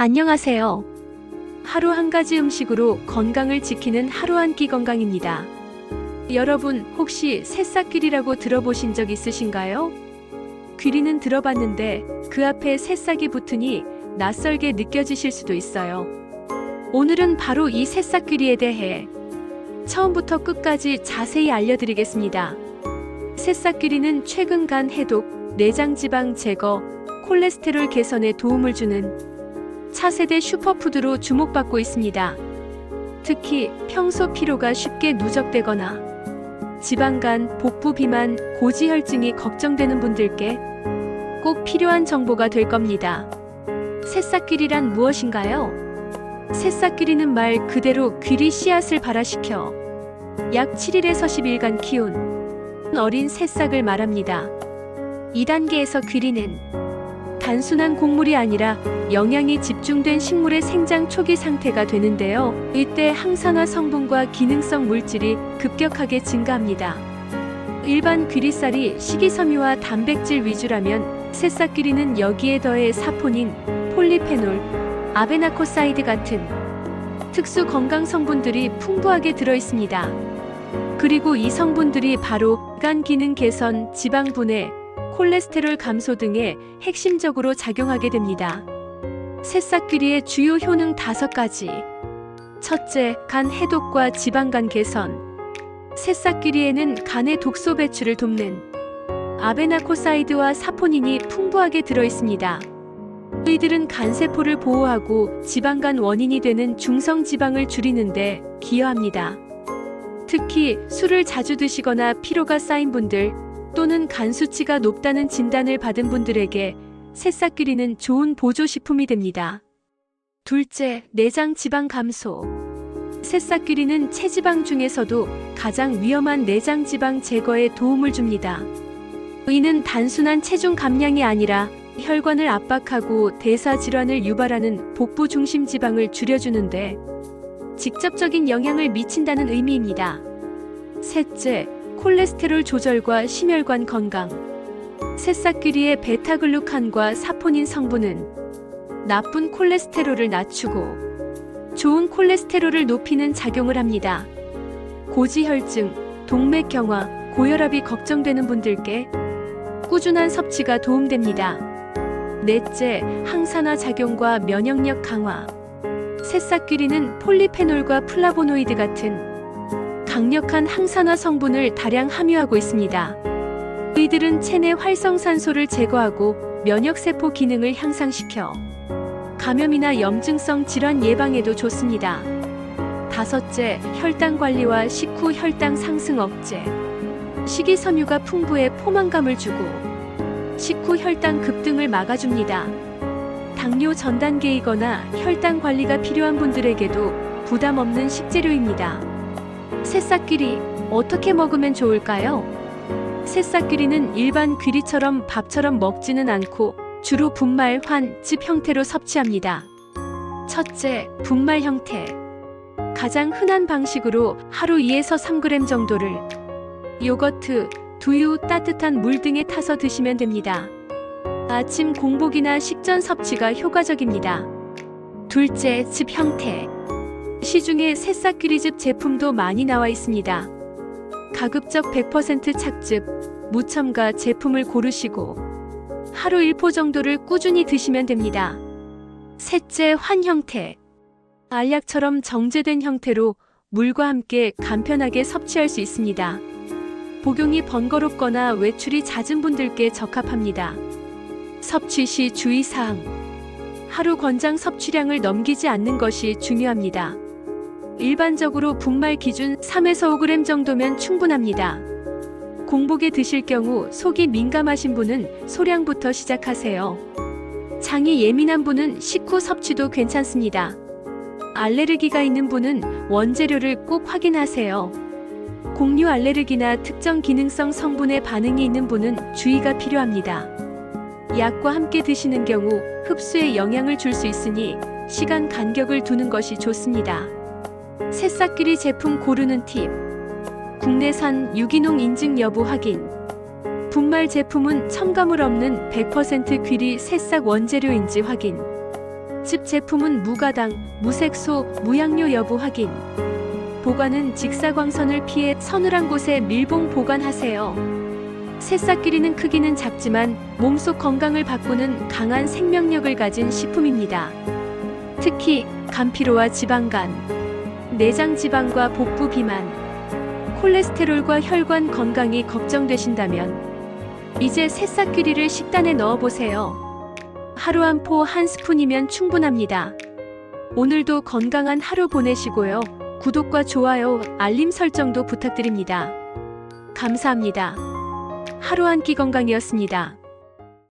안녕하세요. 하루 한 가지 음식으로 건강을 지키는 하루 한 끼 건강입니다. 여러분, 혹시 새싹귀리라고 들어보신 적 있으신가요? 귀리는 들어봤는데 그 앞에 새싹이 붙으니 낯설게 느껴지실 수도 있어요. 오늘은 바로 이 새싹귀리에 대해 처음부터 끝까지 자세히 알려드리겠습니다. 새싹귀리는 최근 간 해독, 내장 지방 제거, 콜레스테롤 개선에 도움을 주는 차세대 슈퍼푸드로 주목받고 있습니다. 특히 평소 피로가 쉽게 누적되거나 지방간, 복부 비만, 고지혈증이 걱정되는 분들께 꼭 필요한 정보가 될 겁니다. 새싹귀리란 무엇인가요? 새싹귀리는 말 그대로 귀리 씨앗을 발화시켜 약 7일에서 10일간 키운 어린 새싹을 말합니다. 2단계에서 귀리는 단순한 곡물이 아니라 영양이 집중된 식물의 생장 초기 상태가 되는데요. 이때 항산화 성분과 기능성 물질이 급격하게 증가합니다. 일반 귀리살이 식이섬유와 단백질 위주라면 새싹귀리는 여기에 더해 사포닌, 폴리페놀, 아베나코사이드 같은 특수 건강 성분들이 풍부하게 들어 있습니다. 그리고 이 성분들이 바로 간 기능 개선, 지방 분해, 콜레스테롤 감소 등에 핵심적으로 작용하게 됩니다. 새싹귀리의 주요 효능 다섯 가지. 첫째, 간 해독과 지방간 개선. 새싹귀리에는 간의 독소 배출을 돕는 아베나코사이드와 사포닌이 풍부하게 들어 있습니다. 이들은 간세포를 보호하고 지방간 원인이 되는 중성 지방을 줄이는데 기여합니다. 특히 술을 자주 드시거나 피로가 쌓인 분들 또는 간 수치가 높다는 진단을 받은 분들에게 새싹귀리는 좋은 보조식품이 됩니다. 둘째, 내장 지방 감소. 새싹귀리는 체지방 중에서도 가장 위험한 내장 지방 제거에 도움을 줍니다. 이는 단순한 체중 감량이 아니라 혈관을 압박하고 대사 질환을 유발하는 복부 중심 지방을 줄여주는데 직접적인 영향을 미친다는 의미입니다. 셋째, 콜레스테롤 조절과 심혈관 건강. 새싹귀리의 베타글루칸과 사포닌 성분은 나쁜 콜레스테롤을 낮추고 좋은 콜레스테롤을 높이는 작용을 합니다. 고지혈증, 동맥경화, 고혈압이 걱정되는 분들께 꾸준한 섭취가 도움됩니다. 넷째, 항산화 작용과 면역력 강화. 새싹귀리는 폴리페놀과 플라보노이드 같은 강력한 항산화 성분을 다량 함유하고 있습니다. 이들은 체내 활성산소를 제거하고 면역세포 기능을 향상시켜 감염이나 염증성 질환 예방에도 좋습니다. 다섯째, 혈당 관리와 식후 혈당 상승 억제. 식이섬유가 풍부해 포만감을 주고 식후 혈당 급등을 막아줍니다. 당뇨 전 단계이거나 혈당 관리가 필요한 분들에게도 부담 없는 식재료입니다. 새싹귀리 어떻게 먹으면 좋을까요? 새싹귀리는 일반 귀리처럼 밥처럼 먹지는 않고 주로 분말 환 즙 형태로 섭취합니다. 첫째, 분말 형태. 가장 흔한 방식으로 하루 2에서 3g 정도를 요거트, 두유, 따뜻한 물 등에 타서 드시면 됩니다. 아침 공복이나 식전 섭취가 효과적입니다. 둘째, 즙 형태. 시중에 새싹귀리즙 제품도 많이 나와 있습니다. 가급적 100% 착즙, 무첨가 제품을 고르시고 하루 1포 정도를 꾸준히 드시면 됩니다. 셋째, 환 형태. 알약처럼 정제된 형태로 물과 함께 간편하게 섭취할 수 있습니다. 복용이 번거롭거나 외출이 잦은 분들께 적합합니다. 섭취 시 주의사항. 하루 권장 섭취량을 넘기지 않는 것이 중요합니다. 일반적으로 분말 기준 3에서 5g 정도면 충분합니다. 공복에 드실 경우 속이 민감하신 분은 소량부터 시작하세요. 장이 예민한 분은 식후 섭취도 괜찮습니다. 알레르기가 있는 분은 원재료를 꼭 확인하세요. 곡류 알레르기나 특정 기능성 성분에 반응이 있는 분은 주의가 필요합니다. 약과 함께 드시는 경우 흡수에 영향을 줄 수 있으니 시간 간격을 두는 것이 좋습니다. 새싹귀리 제품 고르는 팁. 국내산 유기농 인증 여부 확인. 분말 제품은 첨가물 없는 100% 귀리 새싹 원재료인지 확인. 맛집 제품은 무가당, 무색소, 무향료 여부 확인. 보관은 직사광선을 피해 서늘한 곳에 밀봉 보관하세요. 새싹끼리는 크기는 작지만 몸속 건강을 바꾸는 강한 생명력을 가진 식품입니다. 특히 간피로와 지방간, 내장 지방과 복부 비만, 콜레스테롤과 혈관 건강이 걱정되신다면 이제 새싹귀리를 식단에 넣어보세요. 하루 한 포 한 스푼이면 충분합니다. 오늘도 건강한 하루 보내시고요. 구독과 좋아요, 알림 설정도 부탁드립니다. 감사합니다. 하루 한 끼 건강이었습니다.